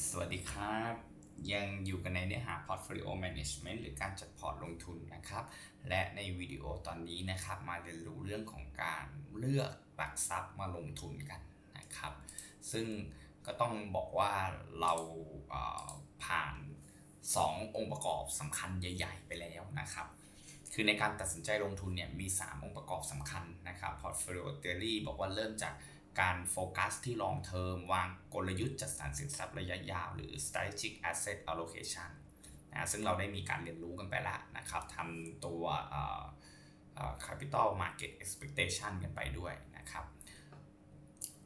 สวัสดีครับ ยังอยู่กันในเนื้อหา portfolio management หรือการจัดพอร์ตลงทุนนะครับ และในวิดีโอตอนนี้นะครับ มาเรียนรู้เรื่องของการเลือกหลักทรัพย์มาลงทุนกันนะครับ ซึ่งก็ต้องบอกว่าเราเผ่าน 2 องค์ประกอบสำคัญใหญ่ ๆ ไปแล้วนะครับคือในการตัดสินใจลงทุนเนี่ยมี 3 องค์ประกอบสำคัญนะครับ portfolio theory บอกว่าเริ่มจาก การโฟกัสที่ long term วางกลยุทธ์จัดสรรสินทรัพย์ระยะยาว หรือ strategic asset allocation นะซึ่งเราได้มีการเรียนรู้กันไปแล้วนะครับทำตัว capital market expectation กันไปด้วยนะครับ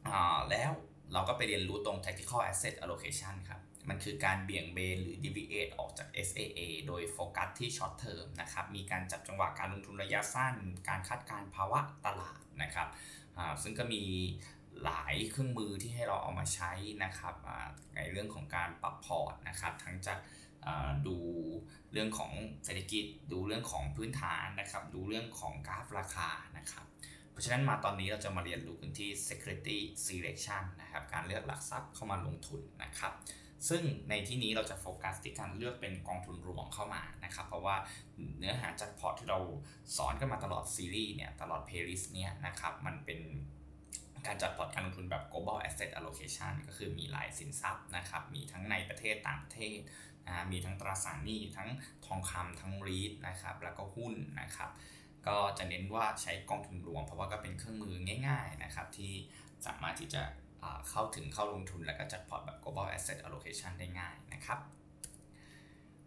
อ่าแล้วเราก็ไปเรียนรู้ตรง tactical asset allocation ครับ มันคือการเบี่ยงเบนหรือ deviate ออกจาก SAA โดยโฟกัสที่ short term นะครับ มีการจับจังหวะการลงทุนระยะสั้น การคาดการภาวะตลาดนะครับอ่าซึ่งก็มี หลายเครื่องมือที่ให้เราเอามาใช้นะครับอ่าในเรื่องของการปรับพอร์ตนะครับ ทั้งจะอ่าดูเรื่องของเศรษฐกิจ ดูเรื่องของพื้นฐานนะครับ ดูเรื่องของกราฟราคานะครับ เพราะฉะนั้นมาตอนนี้เราจะมาเรียนรู้กันที่ security selection นะครับ การเลือกหลักทรัพย์เข้ามาลงทุนนะครับ ซึ่งในที่นี้เราจะโฟกัสที่การเลือกเป็นกองทุนรวมเข้ามานะครับ เพราะว่าเนื้อหาจัดพอร์ตที่เราสอนกันมาตลอดซีรีส์เนี่ย ตลอดเพลย์ลิสต์เนี่ยนะครับ มันเป็น การจัดพอร์ตการลงทุนแบบ global asset allocation ก็คือมีหลายสินทรัพย์นะครับ มีทั้งในประเทศต่างประเทศนะมีทั้งตราสารหนี้ทั้งทองคำทั้งรีทนะครับ แล้วก็หุ้นนะครับ ก็จะเน้นว่าใช้กองทุนรวม เพราะว่าก็เป็นเครื่องมือง่ายๆนะครับที่สามารถที่จะอ่าเข้าถึงเข้าลงทุนแล้วก็จัดพอร์ตแบบ global asset allocation ได้ง่ายนะครับ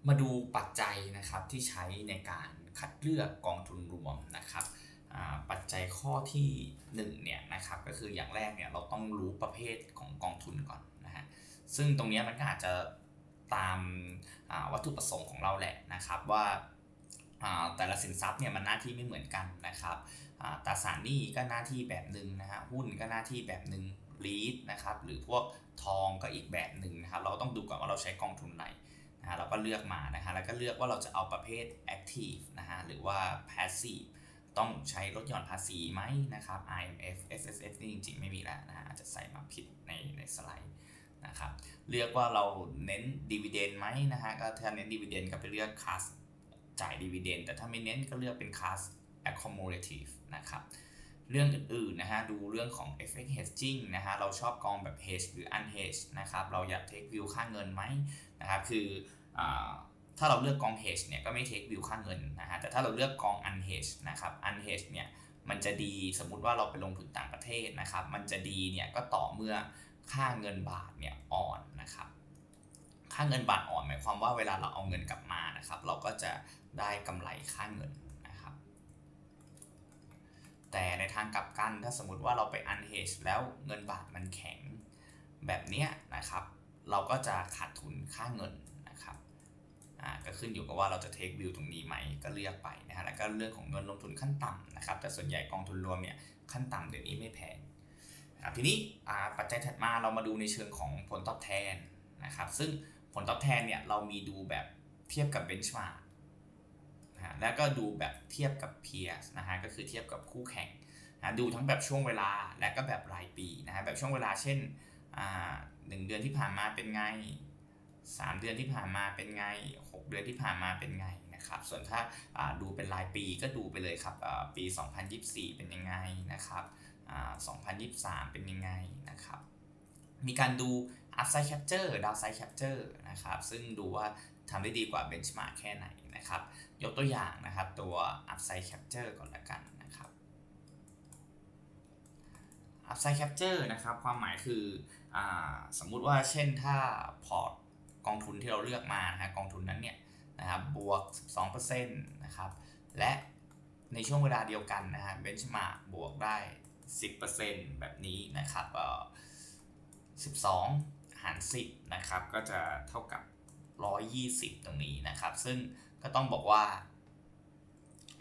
มาดูปัจจัยนะครับที่ใช้ในการคัดเลือกกองทุนรวมนะครับ ปัจจัยข้อที่1เนี่ยนะครับก็คืออย่างแรกเนี่ยเราต้องรู้ประเภทของกองทุนก่อนนะฮะซึ่งตรงนี้มันก็อาจจะตามาวัตถุประสงค์ของเราแหละนะครับว่าาแต่ละสินทรัพย์เนี่ยมันหน้าที่ไม่เหมือนกันนะครับตราสารหนี้ก็หน้าที่แบบหนึ่งนะฮะหุ้นก็หน้าที่แบบหนึ่งรีดนะครับหรือพวกทองก็อีกแบบหนึ่งนะครับเราต้องดูก่อนว่าเราใช้กองทุนไหนนะฮะเราก็เลือกมานะฮะแล้วก็เลือกว่าเราจะเอาประเภท active นะฮะหรือว่า passive ต้องใช้ลดหย่อนภาษีไหมนะครับ IMF SSF นี่จริงๆ ไม่มีแล้วนะฮะอาจจะใส่มาผิดในในสไลด์นะครับเลือกว่าเราเน้น dividend ไหมนะฮะก็ถ้าเน้น dividend ก็ไปเลือกคลาสจ่าย dividend แต่ถ้าไม่เน้นก็เลือกเป็นคลาส accumulative นะครับเรื่องอื่นๆนะฮะดูเรื่องของ effect hedging นะฮะเราชอบกองแบบ hedge หรือ unhedge นะครับเราอยาก take view ค่าเงินไหมนะครับคืออ ถ้าเราเลือกกอง hedge เนี่ยก็ไม่ take view ค่าเงินนะฮะแต่ถ้าเราเลือกกอง unhedge นะครับ unhedge เนี่ยมันจะดีสมมุติว่าเราไปลงทุนต่างประเทศนะครับ มันจะดีเนี่ยก็ต่อเมื่อค่าเงินบาทเนี่ยอ่อนนะครับค่าเงินบาทอ่อนหมายความว่าเวลาเราเอาเงินกลับมานะครับ เราก็จะได้กำไรค่าเงินนะครับ แต่ในทางกลับกันถ้าสมมติว่าเราไป unhedge แล้วเงินบาทมันแข็งแบบเนี้ยนะครับ เราก็จะขาดทุนค่าเงิน อ่าก็ขึ้นอยู่กับว่าเราจะเทควิวตรงนี้ไหมก็เลือกไปนะฮะแล้วก็เรื่องของเงินลงทุนขั้นต่ำนะครับแต่ส่วนใหญ่กองทุนรวมเนี่ยขั้นต่ำเดี๋ยวนี้ไม่แพงครับทีนี้อ่าปัจจัยถัดมาเรามาดูในเชิงของผลตอบแทนนะครับซึ่งผลตอบแทนเนี่ยเรามีดูแบบเทียบกับเบนช์มาร์กนะฮะแล้วก็ดูแบบเทียบกับ peers นะฮะก็คือเทียบกับคู่แข่งนะดูทั้งแบบช่วงเวลาและก็แบบรายปีนะฮะแบบช่วงเวลาเช่นอ่าหนึ่งเดือนที่ผ่านมาเป็นไง 3 เดือนที่ผ่านมาเป็นไง เดือนที่ผ่านมาเป็นไงนะครับ ส่วนถ้าาดูเป็นรายปีก็ดูไปเลยครับปี 2024 เป็นยังไงนะครับ2023 เป็นยังไงนะครับ มีการดู upside capture downside capture นะครับ ซึ่งดูว่าทำได้ดีกว่า benchmark แค่ไหนนะครับ ยกตัวอย่างนะครับตัว upside capture ก่อนละกันนะครับ upside capture นะครับ ความหมายคืออสมมุติว่าเช่นถ้าพอร์ตกองทุนที่เราเลือกมานะฮะกองทุนนั้นเนี่ย นะครับบวก 12%นะครับและในช่วงเวลาเดียวกันนะฮะเบนช์มาร์กบวกได้ 10%แบบนี้นะครับเอ่อ12 หาร 10นะครับก็จะเท่ากับ 120 ตรงนี้นะครับ ซึ่งก็ต้องบอกว่า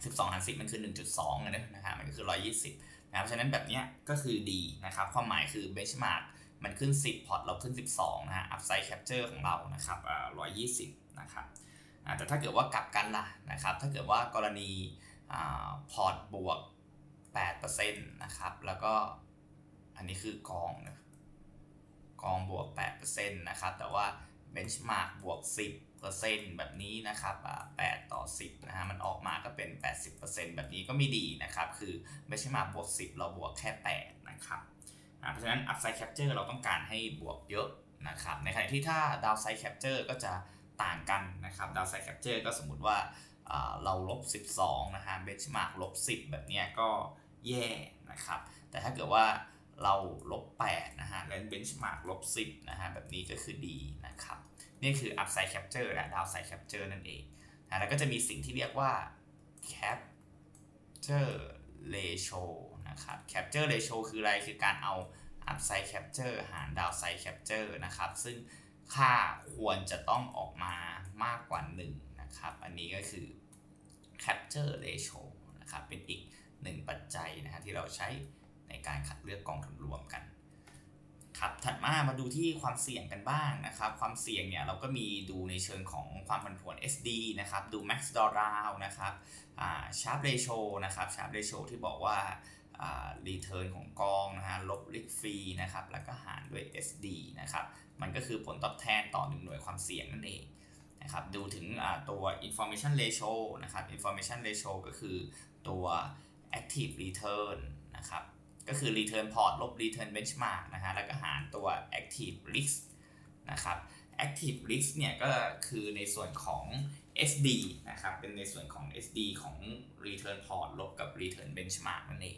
12 หาร 10 มันคือ 1.2นะนะฮะมันก็คือ 120นะครับฉะนั้นแบบเนี้ยก็คือดีนะครับ ความหมายคือ benchmark มันขึ้น 10 พอร์ตเราขึ้น 12 นะฮะ upside capture ของเรานะครับอ่า120 นะครับ แต่ถ้าเกิดว่ากลับกันล่ะนะครับ ถ้าเกิดว่ากรณีอพอร์ตบวก 8%นะครับ แล้วก็อันนี้คือกองนะกองบวก 8%นะครับ แต่ว่า benchmark บวก 10%แบบนี้นะครับอ่า8ต่อ 10 นะฮะ มันออกมาก็เป็น 80%แบบนี้ก็ไม่ดีนะครับ คือ benchmark บวก 10 เราบวกแค่ 8 นะครับอ่าเพราะฉะนั้น upside capture เราต้องการให้บวกเยอะนะครับ ในขณะที่ถ้า downside capture ก็จะ ต่างกันนะครับ downside capture ก็สมมติว่าเราลบ 12 นะฮะ benchmark ลบ 10 แบบนี้ก็แย่นะครับ แต่ถ้าเกิดว่าเราลบ 8 นะฮะแล้ว benchmark ลบ 10 นะฮะแบบนี้ก็คือดีนะครับ นี่คือ upside capture และ downside capture นั่นเองนะแล้วก็จะมีสิ่งที่เรียกว่า capture ratio นะครับ capture ratio คืออะไรคือการเอา upside capture หาร downside capture นะครับ ซึ่ง ค่าควรจะต้องออกมามากกว่า1นะครับ อันนี้ก็คือ capture ratio นะครับ เป็นอีกหนึ่งปัจจัยนะฮะที่เราใช้ในการคัดเลือกกองทุนรวมกันครับถัดมามาดูที่ความเสี่ยงกันบ้างนะครับ ความเสี่ยงเนี่ยเราก็มีดูในเชิงของความผันผวน SD นะครับ ดู max drawdown นะครับ sharp ratio นะครับ sharp ratio ที่บอกว่า return ของกองนะฮะลบ risk free นะครับแล้วก็หารด้วย SD นะครับมันก็คือผลตอบแทนต่อ 1 หน่วยความเสี่ยงนั่นเองนะครับดูถึงตัว information ratio นะครับ information ratio ก็คือตัว active return นะครับก็คือ return port ลบ return benchmark นะฮะแล้วก็หารตัว active risk นะครับ active risk เนี่ยก็คือในส่วนของ SD นะครับเป็นในส่วนของ SD ของ return port ลบกับ return benchmark นั่นเอง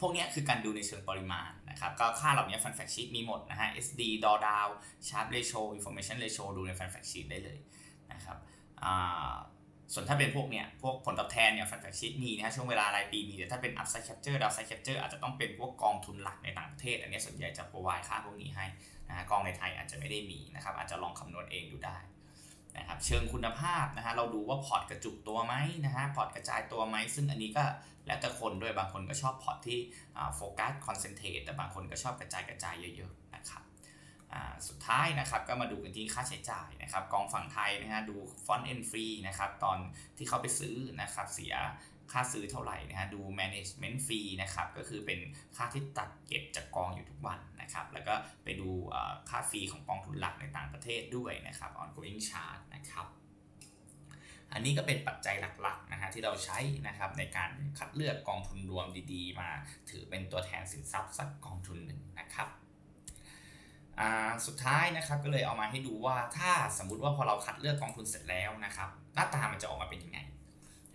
พวกนี้คือการดูในเชิงปริมาณนะครับก็ค่าเหล่านี้ Fund Fact Sheet มีหมดนะฮะ SD drawdown Sharp Ratio Information Ratio ดูใน Fund Fact Sheet ได้เลยนะครับส่วนถ้าเป็นพวกเนี้ยพวกผลตอบแทนเนี่ยฟันแฟกชีตมีนะฮะช่วงเวลารายปีมีแต่ถ้าเป็น upside capture downside capture อาจจะต้องเป็นพวกกองทุนหลักในต่างประเทศ อันนี้ส่วนใหญ่จะ provide ค่าพวกนี้ให้นะฮะกองในไทยอาจจะไม่ได้มีนะครับอาจจะลองคำนวณเองดูได้ นะครับเชิงคุณภาพนะฮะเราดูว่าพอร์ตกระจุกตัวไหมนะฮะพอร์ตกระจายตัวไหมซึ่งอันนี้ก็แล้วแต่คนด้วยบางคนก็ชอบพอร์ตที่โฟกัสคอนเซนเทรตแต่บางคนก็ชอบกระจายกระจายเยอะๆนะครับสุดท้ายนะครับก็มาดูกันที่ค่าใช้จ่ายนะครับกองฝั่งไทยนะฮะดูฟอนต์เอ็นฟรีนะครับตอนที่เขาไปซื้อนะครับเสีย ค่าซื้อเท่าไหร่นะฮะดู management fee นะครับก็คือเป็นค่าที่ตัดเก็บจากกองอยู่ทุกวันนะครับแล้วก็ไปดูค่าฟรีของกองทุนหลักในต่างประเทศด้วยนะครับ ongoing charge นะครับอันนี้ก็เป็นปัจจัยหลักๆนะฮะที่เราใช้นะครับในการคัดเลือกกองทุนรวมดีๆ มาถือเป็นตัวแทนสินทรัพย์สักกองทุนหนึ่งนะครับสุดท้ายนะครับก็เลยเอามาให้ดูว่าถ้าสมมุติว่าพอเราคัดเลือกกองทุนเสร็จแล้วนะครับหน้าตามันจะออกมาเป็นยังไง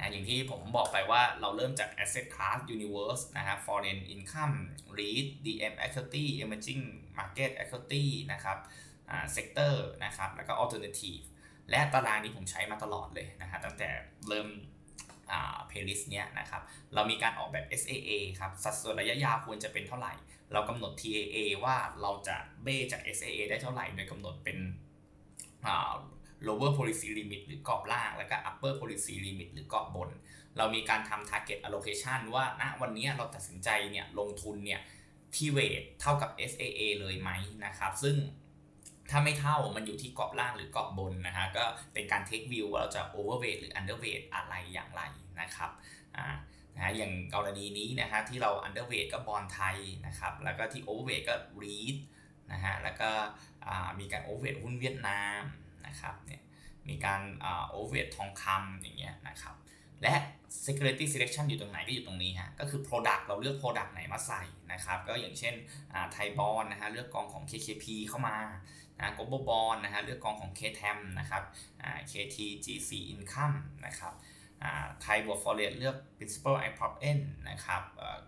นะอย่างที่ผมบอกไปว่าเราเริ่มจาก asset class universe นะครับ foreign income REIT DM equity emerging market equity นะครับ sector นะครับ แล้วก็ alternative และตารางนี้ผมใช้มาตลอดเลยนะฮะตั้งแต่เริ่ม playlist เนี้ยนะครับ เรามีการออกแบบ SAA ครับ สัดส่วนระยะยาวควรจะเป็นเท่าไหร่ เรากำหนด TAA ว่าเราจะเบ้จาก SAA ได้เท่าไหร่ โดยกำหนดเป็น lower policy limit หรือกรอบล่าง แล้วก็ upper policy limit หรือกรอบบน เรามีการทำ target allocation ว่าณวันนี้เราตัดสินใจเนี่ยลงทุนเนี่ยที่เวทเท่ากับ SAA เลยไหมนะครับ ซึ่งถ้าไม่เท่ามันอยู่ที่กรอบล่างหรือกรอบบนนะฮะก็เป็นการ take view ว่าเราจะ overweight หรือ underweight อะไรอย่างไรนะครับอ่านะอย่างกรณีนี้นะฮะที่เรา underweight ก็บอลไทยนะครับแล้วก็ที่ overweight ก็ REIT นะฮะแล้วก็มีการ overweight หุ้นเวียดนาม นะครับเนี่ยมีการโอเวอร์ทองคำอย่างเงี้ยนะครับและ security selection อยู่ตรงไหนก็อยู่ตรงนี้ฮะก็คือ product เราเลือก product ไหนมาใส่นะครับก็อย่างเช่นไทยบอลนะฮะเลือกกองของ KKP เข้ามานะ global bond นะฮะเลือกกองของ KTM นะครับ KT GC income นะครับ ไทยบวกฟอเรสเลือก principal iprop n นะครับ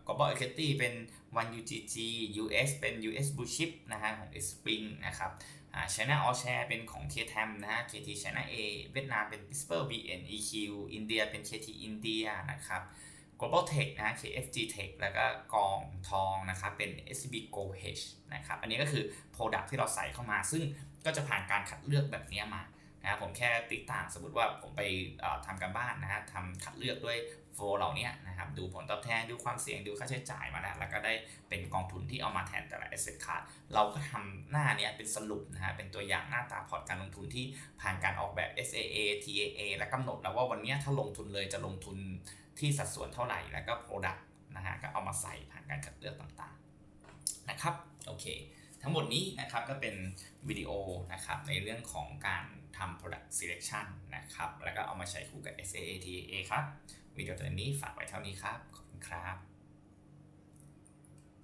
global equity เป็น one UGG US เป็น US blue chip นะฮะของ spring นะครับ China all share เป็นของ KTM นะฮะ KT China A เวียดนามเป็น principal BN EQ อินเดียเป็น KT อินเดียนะครับ global tech นะ KFG tech แล้วก็กองทองนะครับเป็น SCB Go H นะครับ อันนี้ก็คือ product ที่เราใส่เข้ามา ซึ่งก็จะผ่านการคัดเลือกแบบนี้มา นะผมแค่ติดต่างสมมติว่าผมไปทำกันบ้านนะฮะทำคัดเลือกด้วยโฟล์เหล่านี้นะครับดูผลตอบแทนดูความเสี่ยงดูค่าใช้จ่ายมาแล้วแล้วก็ได้เป็นกองทุนที่เอามาแทนแต่ละ asset class เราก็ทำหน้านี้เป็นสรุปนะฮะเป็นตัวอย่างหน้าตาพอร์ตการลงทุนที่ผ่านการออกแบบ SAA TAA และกำหนดแล้วว่าวันนี้ถ้าลงทุนเลยจะลงทุนที่สัดส่วนเท่าไหร่แล้วก็ product นะฮะก็เอามาใส่ผ่านการคัดเลือกต่างๆนะครับโอเค ทั้งหมดนี้นะครับก็เป็นวิดีโอนะครับในเรื่องของการทำ product selection นะครับ แล้วก็เอามาใช้คู่กับ SAATA ครับ วิดีโอตัวนี้ฝากไว้เท่านี้ครับ ขอบคุณครับ